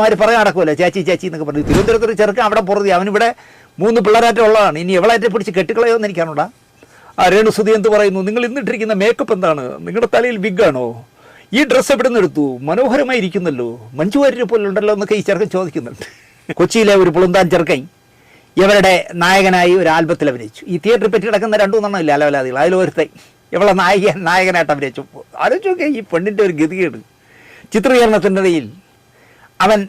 അവർ പറയാൻ നടക്കുമല്ലോ ചേച്ചി ചേച്ചി എന്നൊക്കെ പറഞ്ഞു തിരുവനന്തപുരത്ത് ചെറുക്കൻ അവിടെ പുറത്തി അവനിവിടെ മൂന്ന് പിള്ളേരാറ്റം ഉള്ളതാണ്. ഇനി എവളായിട്ട് പിടിച്ച് കെട്ടിക്കളയോന്ന് എനിക്കാണോടാ ആ രേണുസുതി എന്ത് പറയുന്നു? നിങ്ങൾ ഇന്നിട്ടിരിക്കുന്ന മേക്കപ്പ് എന്താണ്? നിങ്ങളുടെ തലയിൽ വിഗാണോ ഈ ഡ്രസ്സ് എവിടെ നിന്ന് എടുത്തു? മനോഹരമായി ഇരിക്കുന്നല്ലോ. മഞ്ജു പോലെ ഉണ്ടല്ലോ എന്നൊക്കെ ഈ ചെറുക്കൻ ചോദിക്കുന്നുണ്ട്. കൊച്ചിയിലെ ഒരു പുളുന്താൻ ചെറുക്കൻ ഇവരുടെ നായകനായി ഒരു ആൽബത്തിൽ അഭിനയിച്ചു. ഈ തിയേറ്ററിൽ പറ്റി കിടക്കുന്ന രണ്ടു മൂന്നെണ്ണം ഇല്ല അലവലാദികൾ? അതിലൊരുത്തെ ഇവളെ നായിക നായകനായിട്ട് അഭിനയിച്ചു. ആലോചിച്ച് നോക്കിയാൽ ഈ പെണ്ണിന്റെ ഒരു ഗതികേട്. ചിത്രീകരണത്തിനിടയിൽ അവൻ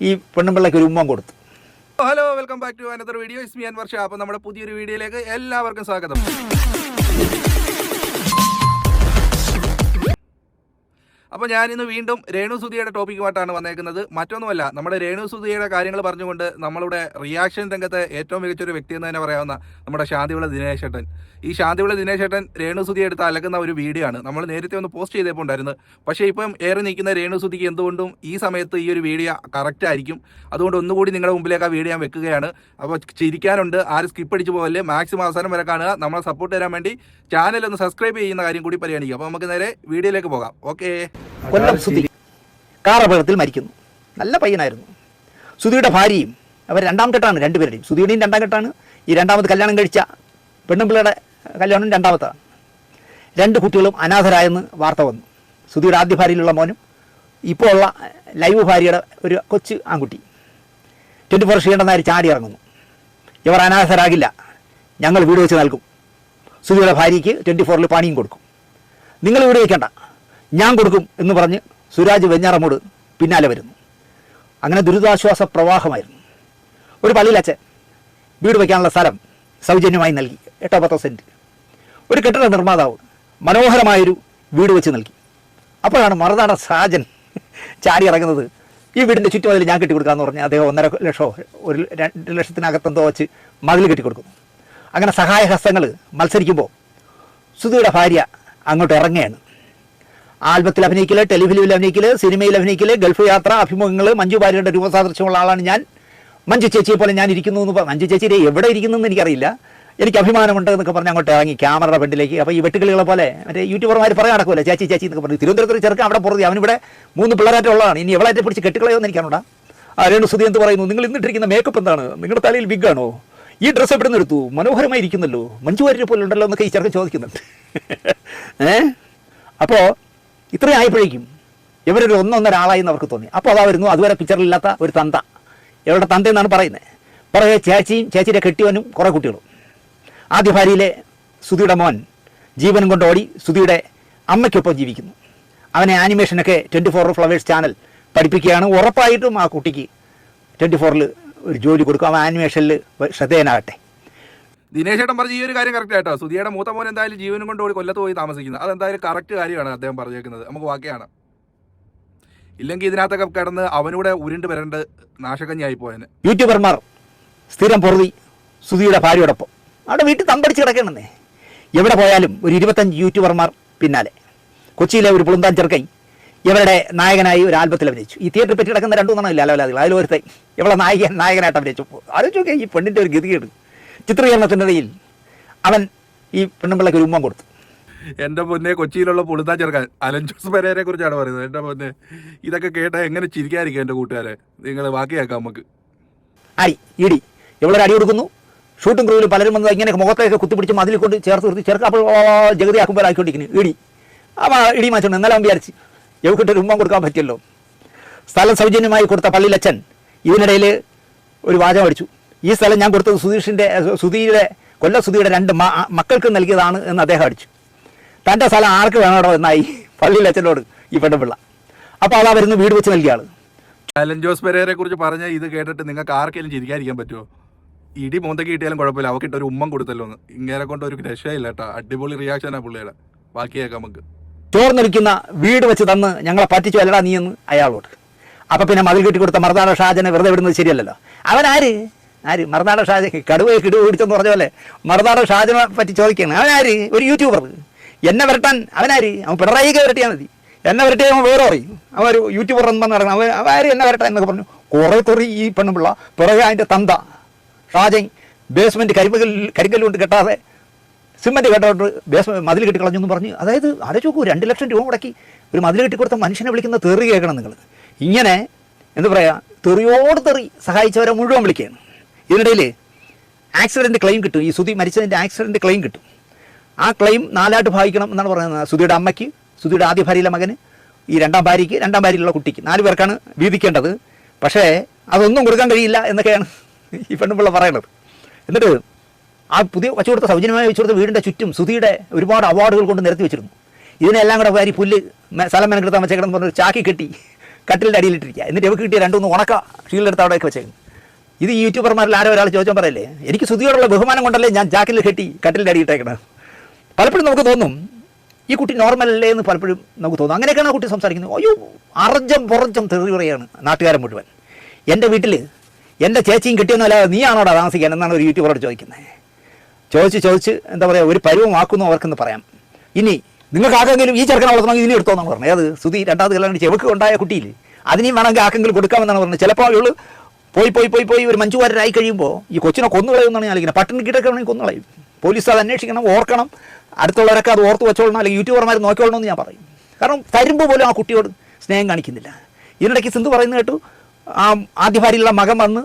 ഈ പെണ്ണുമ്പിള്ളയ്ക്ക് ഒരു ഉമ്മം കൊടുത്തു. Hello welcome back to another video is me Anwar Shah അപ്പോൾ നമ്മുടെ പുതിയൊരു വീഡിയോയിലേക്ക് എല്ലാവർക്കും സ്വാഗതം. അപ്പോൾ ഇന്ന് വീണ്ടും രേണു സുധിയുടെ ടോപ്പിക്കുമായിട്ടാണ് വന്നേക്കുന്നത്. മറ്റൊന്നുമല്ല നമ്മുടെ രേണു സുധിയുടെ കാര്യങ്ങൾ പറഞ്ഞുകൊണ്ട് നമ്മളുടെ റിയാക്ഷൻ രംഗത്തെ ഏറ്റവും മികച്ചൊരു വ്യക്തി എന്ന് തന്നെ പറയാവുന്ന നമ്മുടെ ശാന്തിവിള ദിനേശ് ഏട്ടൻ ഈ ശാന്തിവിള ദിനേശ് ഏട്ടൻ രേണു സുധി എടുത്ത് അലക്കുന്ന ഒരു വീഡിയോ ആണ് നമ്മൾ നേരത്തെ ഒന്ന് പോസ്റ്റ് ചെയ്തപ്പോൾ ഉണ്ടായിരുന്നു പക്ഷേ ഇപ്പം ഏറെ നിൽക്കുന്ന രേണു സുധിക്ക് എന്തുകൊണ്ടും ഈ സമയത്ത് ഈ ഒരു വീഡിയോ കറക്റ്റ് ആയിരിക്കും. അതുകൊണ്ട് ഒന്നുകൂടി നിങ്ങളുടെ മുമ്പിലേക്ക് ആ വീഡിയോ ഞാൻ വെക്കുകയാണ്. അപ്പോൾ ചിരിക്കാനുണ്ട്. ആരും സ്കിപ്പ് അടിച്ച് പോകല്ലേ മാക്സിമം അവസാനം വരെ കാണുക. നമ്മളെ സപ്പോർട്ട് തരാൻ വേണ്ടി ചാനൽ ഒന്ന് സബ്സ്ക്രൈബ് ചെയ്യുന്ന കാര്യം കൂടി പരിഗണിക്കുക. അപ്പോൾ നമുക്ക് നേരെ വീഡിയോയിലേക്ക് പോകാം. ഓക്കേ കൊല്ലം സുധി കാർ അപകടത്തിൽ മരിക്കുന്നു. നല്ല പയ്യനായിരുന്നു. സുധിയുടെ ഭാര്യയും അവർ രണ്ടാം കെട്ടാണ് രണ്ടുപേരുടെയും. സുധിയുടെയും രണ്ടാം കെട്ടാണ് ഈ രണ്ടാമത് കല്യാണം കഴിച്ച പെണ്ണുമ്പിള്ളയുടെ കല്യാണം രണ്ടാമത്താണ്. രണ്ട് കുട്ടികളും അനാഥരായെന്ന് വാർത്ത വന്നു. സുധിയുടെ ആദ്യ ഭാര്യയിലുള്ള മോനും ഇപ്പോൾ ഉള്ള ലൈവ് ഭാര്യയുടെ ഒരു കൊച്ചു ആൺകുട്ടി. ട്വന്റി ഫോർ ക്ഷീണ്ടെന്നായി ചാടി ഇറങ്ങുന്നു. ഇവർ അനാഥരാകില്ല. ഞങ്ങൾ വീട് വെച്ച് നൽകും. സുധിയുടെ ഭാര്യയ്ക്ക് ട്വന്റി ഫോറിൽ പണിയും കൊടുക്കും. നിങ്ങൾ വീട് വയ്ക്കണ്ട ഞാൻ കൊടുക്കും എന്ന് പറഞ്ഞ് സുരാജ് വെഞ്ഞാറമോട് പിന്നാലെ വരുന്നു. അങ്ങനെ ദുരിതാശ്വാസ പ്രവാഹമായിരുന്നു. ഒരു പള്ളിയിലച്ഛൻ വീട് വയ്ക്കാനുള്ള സ്ഥലം സൗജന്യമായി നൽകി എട്ടോ പത്തോ സെന്റ് ഒരു കെട്ടിട നിർമ്മാതാവ് മനോഹരമായൊരു വീട് വെച്ച് നൽകി. അപ്പോഴാണ് മറുനാട സാജൻ ചാരി ഇറങ്ങുന്നത്. ഈ വീടിന്റെ ചുറ്റുമതിൽ ഞാൻ കെട്ടി കൊടുക്കാമെന്ന് പറഞ്ഞ് അദ്ദേഹം ഒന്നര ലക്ഷമോ ഒരു രണ്ട് ലക്ഷത്തിനകത്തെന്തോ വെച്ച് മതിൽ കെട്ടി കൊടുക്കുന്നു അങ്ങനെ സഹായഹസ്തങ്ങൾ മത്സരിക്കുമ്പോൾ സുധിയുടെ ഭാര്യ അങ്ങോട്ട് ഇറങ്ങുകയാണ്. ആൽബത്തിൽ അഭിനയിക്കൽ ടെലിഫിലിമിൽ അഭിനയിക്കൽ സിനിമയിൽ അഭിനയിക്കൽ ഗൾഫ് യാത്ര അഭിമുഖങ്ങൾ മഞ്ജു ഭാര്യയുടെ രൂപസാദൃശ്യമുള്ള ആളാണ് ഞാൻ. മഞ്ജു ചേച്ചിയെ പോലെ ഞാൻ ഇരിക്കുന്നു എന്ന് മഞ്ജു ചേച്ചിയുടെ എവിടെ ഇരിക്കുന്നു എനിക്കറിയില്ല. എനിക്ക് അഭിമാനമുണ്ട് എന്നൊക്കെ പറഞ്ഞ് അങ്ങോട്ട് ഇറങ്ങി ക്യാമറയുടെ ഫ്രണ്ടിലേക്ക്. അപ്പോൾ ഈ വെട്ടുകളികളെ പോലെ മറ്റേ യൂട്യൂബർമാർ പറയാൻ നടക്കുമല്ലോ ചേച്ചി ചേച്ചി എന്നൊക്കെ പറഞ്ഞു തിരുവനന്തപുരത്ത് ചെറുക്കൻ അവിടെ പുറത്തി അവനിവിടെ മൂന്ന് പിള്ളേരായിട്ടുള്ളതാണ് ഇനി എവളായിട്ട് പിടിച്ച് കെട്ടിക്കളയോന്ന് എനിക്കാണോടാ ആ രേണു സുധി എന്ന് പറയുന്നു. നിങ്ങൾ ഇന്നിട്ടിരിക്കുന്ന മേക്കപ്പ് എന്താണ്? നിങ്ങളുടെ തലയിൽ വിഗാണോ ഈ ഡ്രസ്സ് എവിടെ നിന്ന് എടുത്തു? മനോഹരമായി ഇരിക്കുന്നല്ലോ മഞ്ജു വാര്യരെ പോലെ ഉണ്ടല്ലോ എന്നൊക്കെ ഈ ചെറുക്കൻ ചോദിക്കുന്നുണ്ട്. ഏ? അപ്പോൾ ഇത്രയും ആയപ്പോഴേക്കും ഇവരൊരു ഒന്നൊന്നൊരാളായി എന്ന് അവർക്ക് തോന്നി. അപ്പോൾ അതാ വരുന്നു. അതുവരെ പിക്ചറിലില്ലാത്ത ഒരു തന്ത. ഇവരുടെ തന്ത എന്നാണ് പറയുന്നത് പുറകെ ചേച്ചിയും ചേച്ചിയുടെ കെട്ടിയവനും കുറേ കുട്ടികളും. ആദ്യ ഭാര്യയിലെ സുധിയുടെ മോൻ ജീവനും കൊണ്ട് ഓടി സുധിയുടെ അമ്മയ്ക്കൊപ്പം ജീവിക്കുന്നു. അവനെ ആനിമേഷനൊക്കെ ട്വന്റി ഫോർ ഫ്ലവേഴ്സ് ചാനൽ പഠിപ്പിക്കുകയാണ്. ഉറപ്പായിട്ടും ആ കുട്ടിക്ക് ട്വന്റി ഫോറിൽ ഒരു ജോലി കൊടുക്കും. അവൻ ആനിമേഷനിൽ ശ്രദ്ധേയനാകട്ടെ. ദിനേശ് ഏട്ടൻ പറഞ്ഞ ഈ ഒരു കാര്യം കറക്റ്റ് ആയിട്ടോ സുധിയുടെ മൂത്ത മോൻ എന്തായാലും ജീവനും കൊണ്ട് ഓടി കൊല്ലത്ത് പോയി താമസിക്കുന്നത് അതെന്തായാലും കറക്റ്റ് കാര്യമാണ് അദ്ദേഹം പറഞ്ഞേക്കുന്നത് നമുക്ക് വാക്കിയാണ് ഇല്ലെങ്കിൽ ഇതിനകത്തൊക്കെ കിടന്ന് അവനൂടെ ഉരുണ്ട് വരേണ്ട നാശകഞ്ഞായി പോയന് യൂട്യൂബർമാർ സ്ഥിരം പൊറുതി സുധിയുടെ ഭാര്യയോടൊപ്പം അവിടെ വീട്ടിൽ തമ്പടിച്ച് കിടക്കണമെന്നേ എവിടെ പോയാലും ഒരു ഇരുപത്തഞ്ച് യൂട്യൂബർമാർ പിന്നാലെ കൊച്ചിയിലെ ഒരു പുളുന്താൻ ചെറുക്കൈ ഇവരുടെ നായകനായി ഒരു ആൽബത്തിൽ അഭിനയിച്ചു ഈ തിയേറ്ററിൽ പറ്റി കിടക്കുന്ന രണ്ടു മൂന്നെണ്ണം ഇല്ല അലവലാതികൾ അതിലൊരുത്തെ ഇവളെ നായകൻ നായകനായിട്ട് അഭിനയിച്ചു ആലോചിച്ച് നോക്കിയാൽ ഈ പെണ്ണിന്റെ ഒരു ഗതികേട് ചിത്രീകരണത്തിനിടയിൽ അവൻ ഈ പെണ്ണുമ്പിള്ളയ്ക്ക് ഒരു ഉമ്മം കൊടുത്തു. എന്റെ പൊന്നെ കൊച്ചിയിലുള്ള പുളുത്താൻ ചെറുക്കാൻ അലൻ ജോസ് പെരേരെ കുറിച്ചാണ് പറയുന്നത്. എന്റെ പൊന്നെ ഇതൊക്കെ കേട്ടാൽ എങ്ങനെ ചിരിക്കാതിരിക്കും എന്റെ കൂട്ടുകാരെ? നിങ്ങൾ ബാക്കിയാക്കാം നമുക്ക്. അടി ഇടി ഇവളൊരു അടി കൊടുക്കുന്നു? ഷൂട്ടിംഗ് ക്രൂവിൽ പലരും വന്ന് ഇങ്ങനെ മുഖത്തേക്ക് കുത്തിപ്പിടിച്ച് മതിൽ കൊണ്ട് ചേർത്ത് നിർത്തി ചേർത്ത് അപ്പോൾ ഓ, ജഗതി ആക്കുമ്പോൾ ആക്കിക്കൊണ്ടിരിക്കുന്നു ഇടി ആ ഇടി മാറ്റുന്നു ഇന്നലെ അവൻ വിചാരിച്ച് എവിടെ ഒരു ഉമ്മ കൊടുക്കാൻ പറ്റിയല്ലോ? സ്ഥലം സൗജന്യമായി കൊടുത്ത പള്ളിയിലച്ഛൻ ഇതിനിടയിൽ ഒരു വാചകം അടിച്ചു. ഈ സ്ഥലം ഞാൻ കൊടുത്തത് സുധീഷിന്റെ സുധീയുടെ കൊല്ല സുധീയുടെ രണ്ട് മക്കൾക്ക് നൽകിയതാണ് എന്ന് അദ്ദേഹം അടിച്ചു. തന്റെ സ്ഥലം ആർക്ക് വേണോടോ എന്നായി പള്ളിയിലച്ഛനോട് ഈ പെണ്ണുപിള്ള അപ്പോൾ അതാ വരുന്ന വീട് വെച്ച് നൽകിയ ആൾ അലൻ ജോസ് പെരേരെ കുറിച്ച് പറഞ്ഞ ഇത് കേട്ടിട്ട് നിങ്ങൾക്ക് ആർക്കെങ്കിലും ചിരിക്കാതിരിക്കാൻ പറ്റുമോ ഇടി മോന്തയ്ക്ക് കിട്ടിയാലും കുഴപ്പമില്ല. അവക്കിട്ട് ഒരു ഉമ്മം കൊടുത്തല്ലോ എന്ന്. ഇങ്ങനെ കൊണ്ട് ഒരു രക്ഷയില്ല കേട്ടോ. അടിപൊളി റിയാക്ഷനാണ് പുള്ളിയുടെ. ബാക്കിയേക്കാം നമുക്ക്. ചോർന്നൊലിക്കുന്ന വീട് വെച്ച് തന്ന് ഞങ്ങളെ പറ്റിച്ചു. അല്ലടാ നീ എന്ന് അയാളോട്. അപ്പം പിന്നെ മതിൽ കെട്ടി കൊടുത്ത മറുനാട ഷാജനെ വെറുതെ വിടുന്നത് ശരിയല്ലല്ലോ. അവൻ ആര്? മറുനാടൻ ഷാജി. കടുവയെ കിടുവ പിടിച്ചെന്ന് പറഞ്ഞ പോലെ മറുനാടൻ ഷാജിനെ പറ്റി ചോദിക്കുകയാണ്. അവനാര് ഒരു യൂട്യൂബർ. എന്നെ വരട്ടാൻ അവനാര് അവൻ പിണറായിക്ക് വരട്ടിയാൽ മതി. എന്നെ വരട്ടിയാൽ അവൻ വേറെ പറയും. അവൻ ഒരു യൂട്യൂബർ എന്ന് പറഞ്ഞ് നടക്കണം അവൻ അവർ എന്നെ വരട്ടാൻ എന്നൊക്കെ പറഞ്ഞു. കുറേ തെറി ഈ പെണ്ണുപിള്ള പിറകെ അതിന്റെ തന്ത. ഷാജൻ ബേസ്മെന്റ് കരിമകൽ കരിങ്കല്ല് കൊണ്ട് കെട്ടാതെ സിമെന്റ് കേട്ടോട്ട് ബേസ് മതിൽ കെട്ടി കളഞ്ഞു എന്ന് പറഞ്ഞ് അതായത് ആലോചിക്കൂ രണ്ട് ലക്ഷം രൂപ മുടക്കി ഒരു മതിൽ കെട്ടി കൊടുത്ത മനുഷ്യനെ വിളിക്കുന്ന തെറി കേൾക്കണം നിങ്ങൾ. ഇങ്ങനെ എന്താ പറയുക തെറിയോട് തെറി സഹായിച്ചവരെ മുഴുവൻ വിളിക്കുകയാണ്. ഇതിനിടയിൽ ആക്സിഡന്റ് ക്ലെയിം കിട്ടും. ഈ സുധി മരിച്ചതിന്റെ ആക്സിഡന്റ് ക്ലെയിം കിട്ടും. ആ ക്ലെയിം നാലായിട്ട് ഭാഗിക്കണം എന്നാണ് പറയുന്നത്. സുധിയുടെ അമ്മയ്ക്ക് സുധിയുടെ ആദ്യ ഭാര്യയിലെ മകന് ഈ രണ്ടാം ഭാര്യയ്ക്ക് രണ്ടാം ഭാര്യയിലുള്ള കുട്ടിക്ക്. നാല് പേർക്കാണ് വീതിക്കേണ്ടത്. പക്ഷേ അതൊന്നും കൊടുക്കാൻ കഴിയില്ല എന്നൊക്കെയാണ് ഈ പെണ്ണുപിള്ള പറയുന്നത് എന്നിട്ട് ആ പുതിയ വെച്ചു കൊടുത്ത സൗജന്യമായി വെച്ചു കൊടുത്ത വീടിന്റെ ചുറ്റും സുധിയുടെ ഒരുപാട് അവാർഡുകൾ കൊണ്ട് നിരത്തി വെച്ചിരുന്നു. ഇതിനെല്ലാം കൂടെ വാരി പുല്ല് സ്ഥലം മെനക്കെടുത്താൻ വെച്ചേക്കണം എന്ന് പറഞ്ഞൊരു ചാക്കി കെട്ടി കട്ടിലിന്റെ അടിയിലിട്ടിരിക്കുക. എന്നിട്ട് ഇവക്ക് കിട്ടിയ രണ്ടുമൂന്ന് ഉണക്ക ഷീൽഡെടുത്ത് അവിടെയൊക്കെ വെച്ചേക്കും ഇത് ഈ യൂട്യൂബർമാരിൽ ആരോ ഒരാൾ ചോദിച്ചാൽ പറയല്ലേ? എനിക്ക് സുധിയോടുള്ള ബഹുമാനം കൊണ്ടല്ലേ ഞാൻ ജാക്കിൽ കെട്ടി കട്ടിലിന്റെ അടി ഇട്ടേക്കണത് പലപ്പോഴും നമുക്ക് തോന്നും ഈ കുട്ടി നോർമൽ അല്ലേ എന്ന് പലപ്പോഴും നമുക്ക് തോന്നും. അങ്ങനെയൊക്കെയാണ് ആ കുട്ടി സംസാരിക്കുന്നത്. അയ്യോ അറജം പുറജം തെറി പറയാണ് നാട്ടുകാരൻ മുഴുവൻ. എന്റെ വീട്ടിൽ എന്റെ ചേച്ചിയും കിട്ടിയെന്നല്ല നീയാണോടാ താമസിക്കാൻ എന്നാണ് ഒരു യൂട്യൂബറോട് ചോദിക്കുന്നത്. ചോദിച്ച് ചോദിച്ച് എന്താ പറയുക ഒരു പരുവമാക്കുന്നു അവർക്കെന്ന് പറയാം. ഇനി നിങ്ങൾക്ക് ആർക്കെങ്കിലും ഈ ചെറുക്കനെ വളർത്തണമെങ്കിൽ ഇനി എടുത്തോന്നാണ് പറഞ്ഞത്. അത് സുതി രണ്ടാമത് കല്യാണം ചെവക്ക് ഉണ്ടായ കുട്ടിയിൽ അതിനെയും വേണമെങ്കിൽ ആക്കെങ്കിലും കൊടുക്കാമെന്നാണ് പറഞ്ഞത്. ചിലപ്പോൾ അവൾ പോയി പോയി പോയി പോയി ഒരു മഞ്ജുവാരരായി കഴിയുമ്പോൾ ഈ കൊച്ചിനെ കൊന്നുകളയുമെന്നാണ് ഞാൻ ആലോചിക്കുന്നത്. പട്ടിണി കിട്ടൊക്കെ വേണമെങ്കിൽ കൊന്നുകളയും. പോലീസ് അത് അന്വേഷിക്കണം ഓർക്കണം. അടുത്തുള്ളവരൊക്കെ അത് ഓർത്ത് വെച്ചോളണം അല്ലെങ്കിൽ യൂട്യൂബർമാർ നോക്കിക്കൊള്ളണം എന്ന് ഞാൻ പറയും. കാരണം തരുമ്പോൾ പോലും ആ കുട്ടിയോട് സ്നേഹം കാണിക്കുന്നില്ല. ഇതിനിടയ്ക്ക് സിന്ധു പറയുന്നത് കേട്ടു ആ ആദ്യ ഭാര്യയുള്ള മകൻ വന്ന്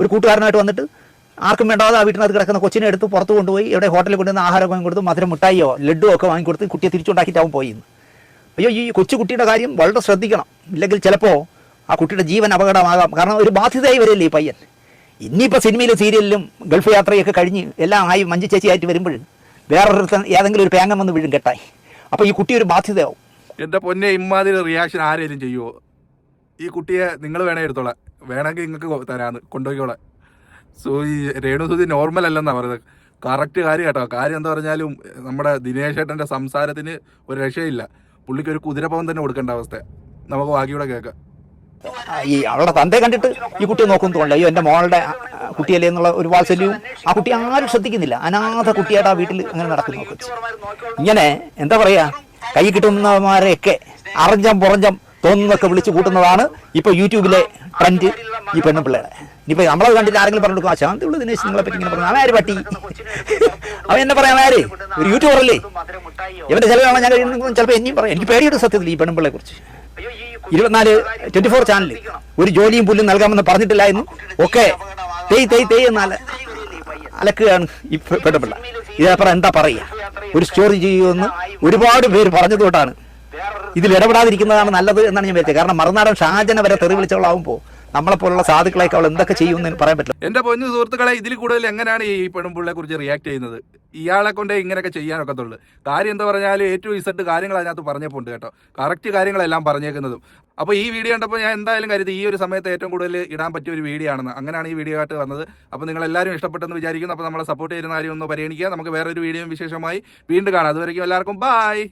ഒരു കൂട്ടുകാരനായിട്ട് വന്നിട്ട് ആർക്കും വേണ്ടാതെ ആ വീട്ടിനകത്ത് കിടക്കുന്ന കൊച്ചിനെ എടുത്ത് പുറത്ത് കൊണ്ടുപോയി എവിടെ ഹോട്ടലിൽ കൊണ്ടുവന്ന് ആഹാരം വാങ്ങി കൊടുത്ത് മധുരം മിഠായിയോ ലഡുവോ ഒക്കെ വാങ്ങിക്കൊടുത്ത് കുട്ടിയെ തിരിച്ചുണ്ടാക്കിയിട്ടാവും അവൻ പോയി എന്ന്. അയ്യോ ഈ കൊച്ചു കുട്ടിയുടെ കാര്യം വളരെ ശ്രദ്ധിക്കണം. ഇല്ലെങ്കിൽ ചിലപ്പോൾ ആ കുട്ടിയുടെ ജീവൻ അപകടമാകാം. കാരണം ഒരു ബാധ്യതയായി വരില്ല ഈ പയ്യൻ? ഇനിയിപ്പോൾ സിനിമയിലും സീരിയലിലും ഗൾഫ് യാത്രയൊക്കെ കഴിഞ്ഞ് എല്ലാം ആയി മഞ്ചു ചേച്ചിയായിട്ട് വരുമ്പോൾ വേറൊരു ഏതെങ്കിലും ഒരു പേങ്ങം വന്ന് വീഴും കെട്ടായി. അപ്പോൾ ഈ കുട്ടി ഒരു ബാധ്യതയാവും. എന്റെ പൊന്നെ ഇമ്മാതിരി റിയാക്ഷൻ ആരേലും ചെയ്യുമോ ഈ കുട്ടിയെ നിങ്ങൾ വേണേ എടുത്തോളാം. വേണമെങ്കിൽ നിങ്ങൾക്ക് തരാന്ന്. കൊണ്ടുപോയിക്കോളാം. സോ ഈ രേണുസുതി നോർമൽ അല്ലെന്നാ പറയുന്നത്. കറക്റ്റ് കാര്യം കേട്ടോ. കാര്യം എന്താ പറഞ്ഞാലും നമ്മുടെ ദിനേശ് ഏട്ടന്റെ സംസാരത്തിന് ഒരു രക്ഷയില്ല. പുള്ളിക്ക് ഒരു കുതിരപ്പവൻ തന്നെ കൊടുക്കേണ്ട അവസ്ഥ. നമുക്ക് ബാക്കിയൂടെ കേൾക്കാം. ഈ അവളുടെ തന്തയെ കണ്ടിട്ട് ഈ കുട്ടിയെ നോക്കും തോന്നില്ല അയ്യോ എന്റെ മോളുടെ കുട്ടിയല്ലേ എന്നുള്ള ഒരു വാത്സല്യവും ആ കുട്ടി ആരും ശ്രദ്ധിക്കുന്നില്ല. അനാഥ കുട്ടിയായിട്ട് ആ വീട്ടിൽ അങ്ങനെ നടക്കുന്നു ഇങ്ങനെ എന്താ പറയാ കൈ കിട്ടുന്നവന്മാരെയൊക്കെ അറിഞ്ഞം പുറഞ്ചം തോന്നുന്നൊക്കെ വിളിച്ചു കൂട്ടുന്നതാണ് ഇപ്പൊ യൂട്യൂബിലെ ട്രെൻഡ് ഈ പെണ്ണുപിള്ളയുടെ ഇനിയിപ്പോ നമ്മളത് കണ്ടിട്ട് ആരെങ്കിലും പറഞ്ഞു കൊടുക്കും ആ ശാന്തിയുള്ള ദിനേശ് നിങ്ങളെ പറ്റി ഇങ്ങനെ പറഞ്ഞു. അവൻ ആര് പട്ടി അവൻ എന്നെ പറയാം ആര്? ഒരു യൂട്യൂബറല്ലേ? ഇവന്റെ ചിലവാണ്? ഞാൻ കഴിയുന്നത് ചിലപ്പോൾ എന്നെയും പറയാം. എനിക്ക് പേടിയുടെ സത്യത്തിൽ ഈ പെണ്ണുപിള്ളയെ കുറിച്ച്. ഇരുപത്തിനാല് ട്വന്റി ഫോർ ചാനൽ ഒരു ജോലിയും പുല്ലും നൽകാമെന്ന് പറഞ്ഞിട്ടില്ല എന്നും ഒക്കെ തെയ് തെയ് തെയ് എന്നാൽ അലക്കുകയാണ് ഈ പെ- പെണ്ണുപിള്ള എന്താ പറയുക? ഒരു സ്റ്റോറി ചെയ്യുമെന്ന് ഒരുപാട് പേര് പറഞ്ഞതുകൊണ്ടാണ് ഇതിൽ ഇടപെടാതിരിക്കുന്നതാണ് നല്ലത് എന്നാണ് ഞാൻ വിചാരിച്ചത്. കാരണം മറുനാടൻ ഷാജന വരെ തെറി വിളിച്ചവളാകുമ്പോൾ നമ്മളെപ്പോലുള്ള സാധുക്കളെയൊക്കെ അവൾ എന്തൊക്കെ ചെയ്യുമെന്ന് പറയാൻ പറ്റില്ല. എന്റെ പൊന്നു സുഹൃത്തുക്കളെ ഇതിൽ കൂടുതൽ എങ്ങനെയാണ് ഈ പെൺപിള്ളയെ കുറിച്ച് റിയാക്ട് ചെയ്യുന്നത്? ഇയാളെ കൊണ്ടേ ഇങ്ങനെയൊക്കെ ചെയ്യാനൊക്കത്തുള്ളൂ. കാര്യം എന്താ പറഞ്ഞാൽ ഏറ്റവും ഇസട്ട് കാര്യങ്ങൾ അതിനകത്ത് പറഞ്ഞപ്പോൾ ഉണ്ട് കേട്ടോ. കറക്റ്റ് കാര്യങ്ങളെല്ലാം പറഞ്ഞേക്കുന്നതും. അപ്പോൾ ഈ വീഡിയോ കണ്ടപ്പോൾ ഞാൻ എന്തായാലും കരുതി ഈ ഒരു സമയത്ത് ഏറ്റവും കൂടുതൽ ഇടാൻ പറ്റിയ ഒരു വീഡിയോ ആണെന്ന്. അങ്ങനെയാണ് ഈ വീഡിയോ ആയിട്ട് വന്നത്. അപ്പോൾ നിങ്ങൾ എല്ലാവരും ഇഷ്ടപ്പെട്ടെന്ന് വിചാരിക്കുന്നു. അപ്പോൾ നമ്മളെ സപ്പോർട്ട് ചെയ്യുന്ന കാര്യം ഒന്ന് പരിഗണിക്കുക. നമുക്ക് വേറൊരു വീഡിയോയും വിശേഷമായി വീണ്ടും കാണാം. അതുവരെയ്ക്കും എല്ലാവർക്കും ബായ്